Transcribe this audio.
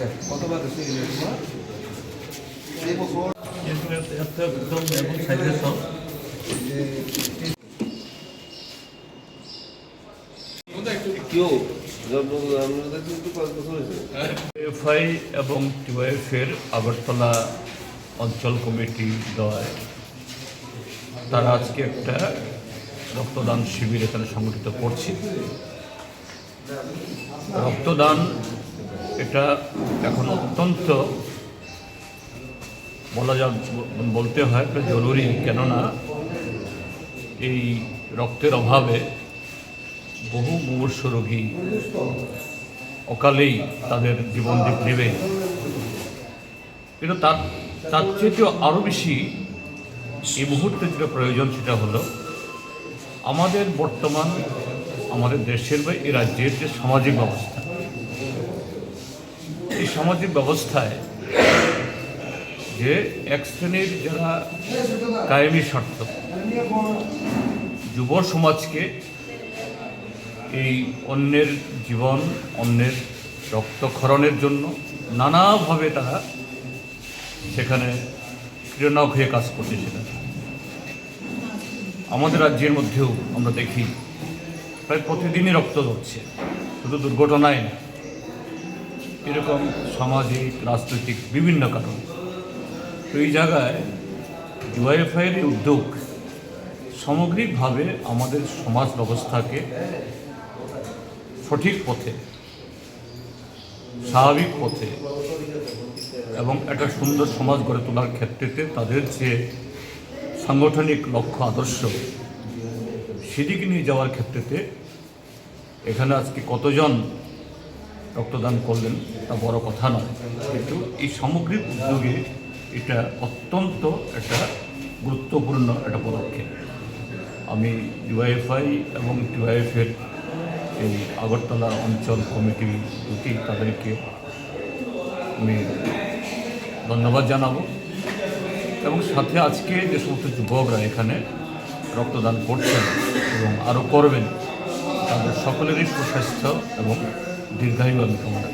কতবার এই বছর একদম এবং সাইজের সব এফআই এবং টিওয়াইফের আগরতলা অঞ্চল কমিটি দয় তারা আজকে একটা রক্তদান শিবির এখানে সংগঠিত করছে। রক্তদান এটা এখন অত্যন্ত বলা যা বলতে হয়, এটা জরুরি, কেননা এই রক্তের অভাবে বহু মুমূর্ষ রোগী অকালেই তাদের জীবন নেবে। কিন্তু তার তার চেয়েও আরও বেশি এই মুহূর্তে যেটা প্রয়োজন সেটা হলো, আমাদের বর্তমান আমাদের দেশের বা এই রাজ্যের যে সামাজিক ব্যবস্থা এই সামাজিক ব্যবস্থায় যে এক শ্রেণির যারা কায়েমি স্বার্থ যুব সমাজকে এই অন্যের জীবন, অন্যের রক্তক্ষরণের জন্য নানাভাবে তারা সেখানে প্রেরণা হয়ে কাজ সেটা আমাদের রাজ্যের মধ্যেও আমরা দেখি, প্রায় প্রতিদিনই রক্ত ধরছে। শুধু দুর্ঘটনায় না। এরকম সামাজিক, রাজনৈতিক বিভিন্ন কারণ। তো এই জায়গায় ডিওয়াইএফআইয়ের এই উদ্যোগ সামগ্রিকভাবে আমাদের সমাজ ব্যবস্থাকে সঠিক পথে, স্বাভাবিক পথে এবং একটা সুন্দর সমাজ গড়ে তোলার ক্ষেত্রেতে তাদের যে সাংগঠনিক লক্ষ্য, আদর্শ, সেদিকে নিয়ে যাওয়ার ক্ষেত্রেতে এখানে আজকে কতজন রক্তদান করলেন, তা বড় কথা নয়। কিন্তু এই সামগ্রিক উদ্যোগে এটা অত্যন্ত একটা গুরুত্বপূর্ণ একটা পদক্ষেপ। আমি ইউআইএফআই এবং টিওয়াইএফের এই আগরতলা অঞ্চল কমিটি দুটি তাদেরকে আমি ধন্যবাদ জানাব। এবং সাথে আজকে যে সমস্ত যুবকরা এখানে রক্তদান করছেন এবং আরও করবেন, তাদের সকলেরই সুস্বাস্থ্য এবং দীর্ঘায়ু আমি কামনা